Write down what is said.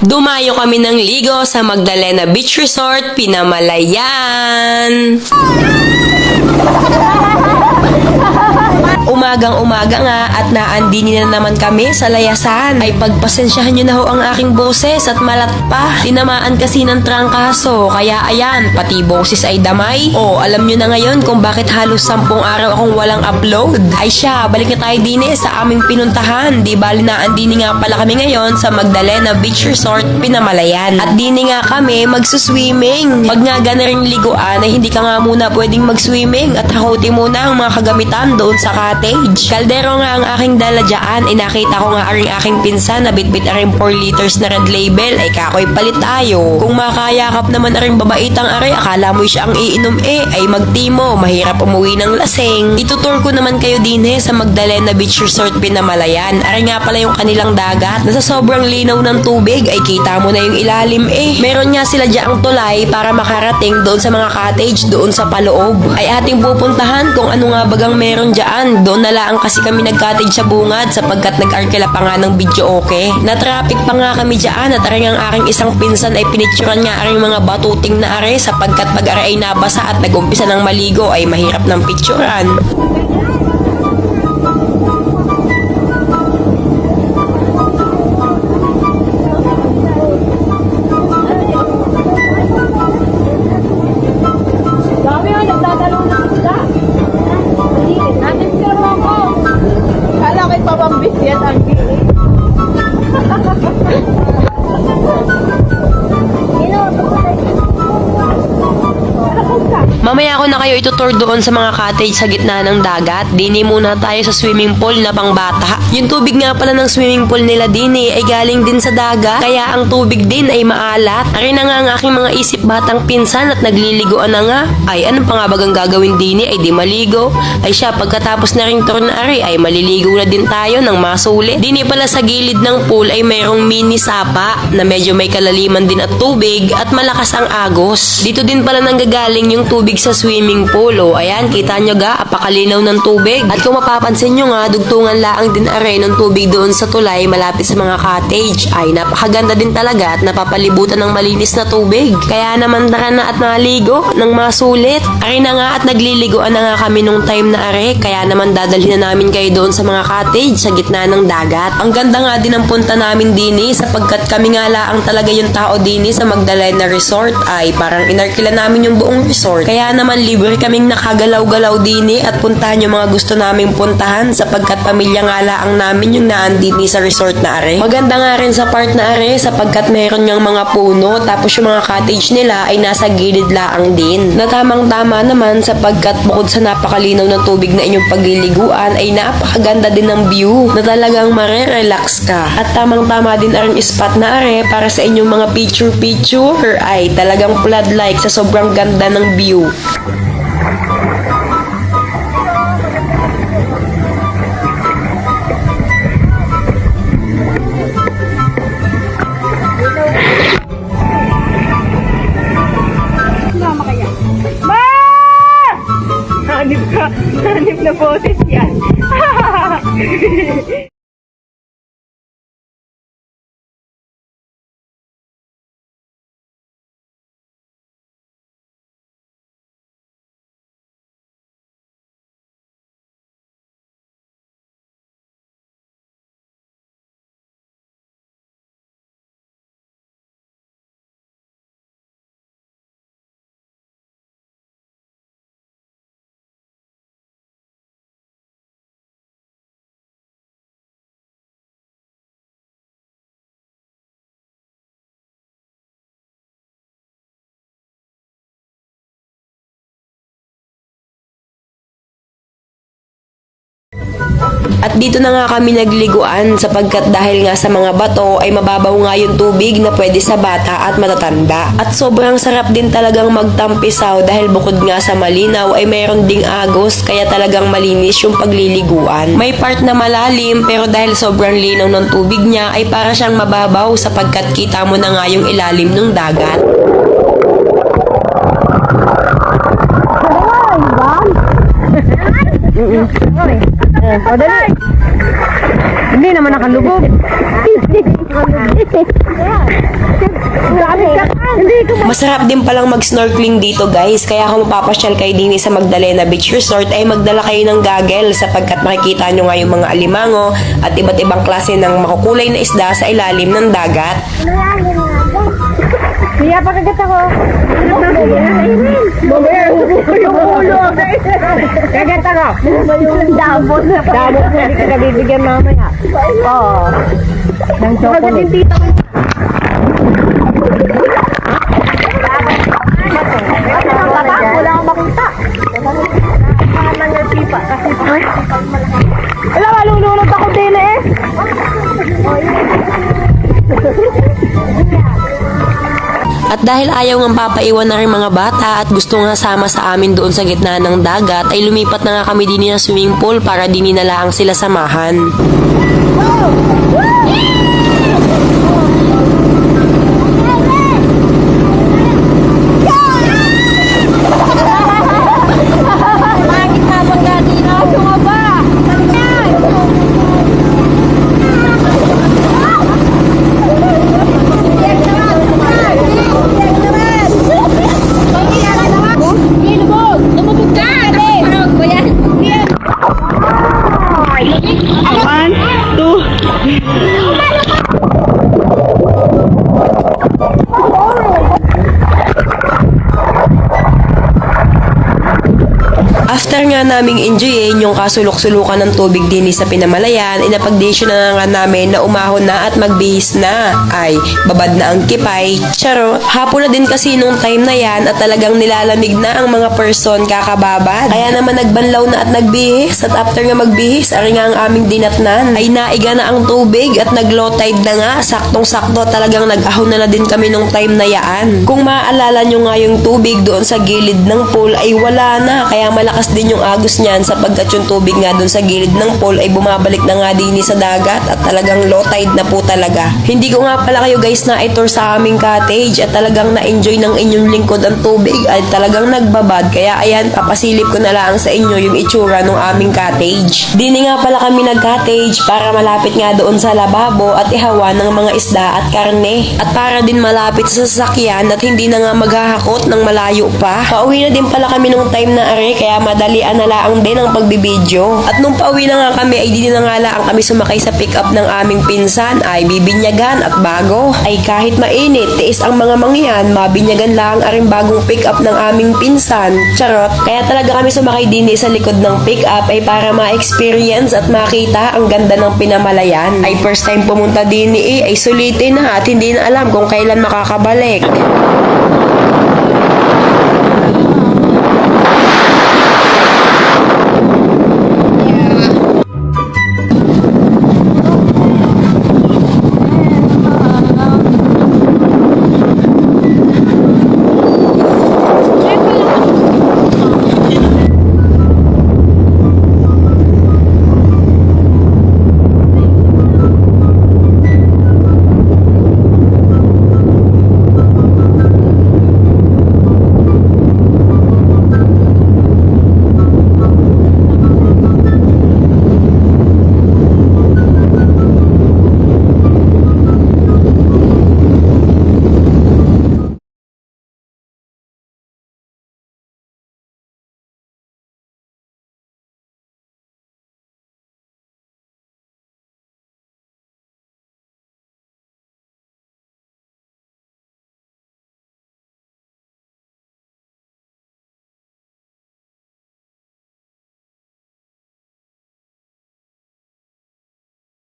Dumayo kami ng ligo sa Magdalena Beach Resort, Pinamalayan. Umagang umaga nga at naandini na naman kami sa layasan. Ay pagpasensyahan nyo na ho ang aking boses at malat pa. Tinamaan kasi ng trangkaso. Kaya ayan, pati boses ay damay. O, alam nyo na ngayon kung bakit halos sampung araw akong walang upload. Ay siya, balik na tayo din eh sa aming pinuntahan. Di bali naandini nga pala kami ngayon sa Magdalena Beach Resort, Pinamalayan. At dini nga kami magsuswimming. Pag nga ganaring liguan ay hindi ka nga muna pwedeng mag-swimming at hakuti muna ang mga kagamitan doon sa cottage. Kaldero nga ang aking dala dyan. Ay nakita ko nga aring aking pinsan na bitbit aring 4 liters na red label. Ay kakoy palit tayo. Kung makayakap naman aring babaitang are, akala mo siya ang iinom eh. Ay magtimo, mahirap umuwi ng lasing. Itutur ko naman kayo din eh sa Magdalena Beach Resort Pinamalayan. Are nga pala yung kanilang dagat na sa sobrang linaw ng tubig ay kita mo na yung ilalim eh. Meron nga sila dyang tulay para makarating doon sa mga cottage doon sa paloob. Ay ating pupuntahan kung ano nga bagang meron dyan. Doon na lang kasi kami nag-cottage sa bungad sapagkat nag-arkela pa nga ng video okay. Na-traffic pa nga kami dyan at aring ang aking isang pinsan ay pinicturan nga aring mga batuting na are sapagkat pag are ay nabasa at nagumpisa ng maligo ay mahirap ng picturan. Mamaya ako na kayo itutur doon sa mga cottage sa gitna ng dagat. Dini muna tayo sa swimming pool na pangbata. Yung tubig nga pala ng swimming pool nila dini ay galing din sa dagat. Kaya ang tubig din ay maalat. Ari na nga ang aking mga isip batang pinsan at nagliliguan na nga. Ay ano pa nga bagang gagawin dini ay di maligo. Ay siya pagkatapos na ring tour na ari ay maliligo na din tayo ng masulit. Dini pala sa gilid ng pool ay mayroong mini sapa na medyo may kalaliman din at tubig at malakas ang agos. Dito din pala nanggagaling yung tubig sa swimming pool. O, ayan, kita nyo ga, apakalinaw ng tubig. At kung mapapansin nyo nga, dugtungan laang din aray ng tubig doon sa tulay malapit sa mga cottage. Ay, napakaganda din talaga at napapalibutan ng malinis na tubig. Kaya naman tara na at naligo ng masulit. Aray na nga at nagliliguan na nga kami nung time na are. Kaya naman dadalhin na namin kayo doon sa mga cottage sa gitna ng dagat. Ang ganda nga din ang punta namin dini sapagkat kami nga laang talaga yung tao dini sa Magdalena Resort ay parang inarkila namin yung buong resort. Kaya naman libre kaming nakagalaw-galaw dini at puntahan yung mga gusto naming puntahan sapagkat pamilya nga laang namin yung naandini sa resort na are. Maganda nga rin sa part na are sapagkat meron niyang mga puno tapos yung mga cottage nila ay nasa gilid laang din. Na tamang-tama naman sapagkat bukod sa napakalinaw ng tubig na inyong pagliliguan ay napakaganda din ng view na talagang marerelax ka. At tamang-tama din ang spot na are para sa inyong mga picture-picture ay talagang flood-like sa sobrang ganda ng view. Thank you. At dito na nga kami nagliguan sapagkat dahil nga sa mga bato ay mababaw nga yung tubig na pwede sa bata at matatanda. At sobrang sarap din talagang magtampisaw dahil bukod nga sa malinaw ay mayroon ding agos kaya talagang malinis yung pagliliguan. May part na malalim pero dahil sobrang linaw ng tubig niya ay para siyang mababaw sapagkat kita mo na nga yung ilalim ng dagat. O, dali. Hindi, naman nakalubog. Masarap din palang mag-snorkeling dito guys, kaya kung mapapasyal kayo din sa Magdalena Beach Resort ay magdala kayo ng gagel sapagkat makikita nyo nga yung mga alimango at iba't ibang klase ng makukulay na isda sa ilalim ng dagat. Kaya pagkagat ako. Mamaya, yung. Kagat ako. Yung dabot na pa. Dabot na, hindi ka bibigyan mamaya. Oo. Ng chocolate. Wala akong makita. Wala, malulunod ako din eh. At dahil ayaw nga papaiwan na rin mga bata at gusto nga sama sa amin doon sa gitna ng dagat ay lumipat na nga kami din ng swimming pool para din na lang sila samahan. Bakit After nga naming enjoyin yung kasulok-sulukan ng tubig din sa Pinamalayan, inapagdesyo na nga namin na umahon na at magbihis na. Ay, babad na ang kipay. Charo, hapon na din kasi nung time na yan at talagang nilalamig na ang mga person kakababad. Kaya naman nagbanlaw na at nagbihis at after nga magbihis, ari nga ang aming dinatnan. Ay naiga na ang tubig at nag-low tide na nga. Saktong-sakto talagang nag-ahon na na din kami nung time na yaan. Kung maaalala nyo nga yung tubig doon sa gilid ng pool ay wala na. Kaya malakas din yung agos niyan sapagkat yung tubig nga doon sa gilid ng pool ay bumabalik na nga din sa dagat at talagang low tide na po talaga. Hindi ko nga pala kayo guys na itour sa aming cottage at talagang na-enjoy ng inyong lingkod ang tubig at talagang nagbabad. Kaya ayan, papasilip ko na lang sa inyo yung itsura ng aming cottage. Dini nga pala kami nag-cottage para malapit nga doon sa lababo at ihawa ng mga isda at karne. At para din malapit sa sasakyan at hindi na nga maghahakot ng malayo pa. Pauwi na din pala kami nung time na are kaya madalian na laang din ang pagbibideo. At nung pauwi na nga kami ay di na nga laang kami sumakay sa pick up ng aming pinsan ay bibinyagan at bago. Ay kahit mainit, tiis ang mga mangyan, mabinyagan lang aring bagong pick up ng aming pinsan. Charot. Kaya talaga kami sumakay din sa likod ng pick up ay para ma-experience at makita ang ganda ng pinamalayan. Ay first time pumunta din ni ay sulitin na at hindi na alam kung kailan makakabalik.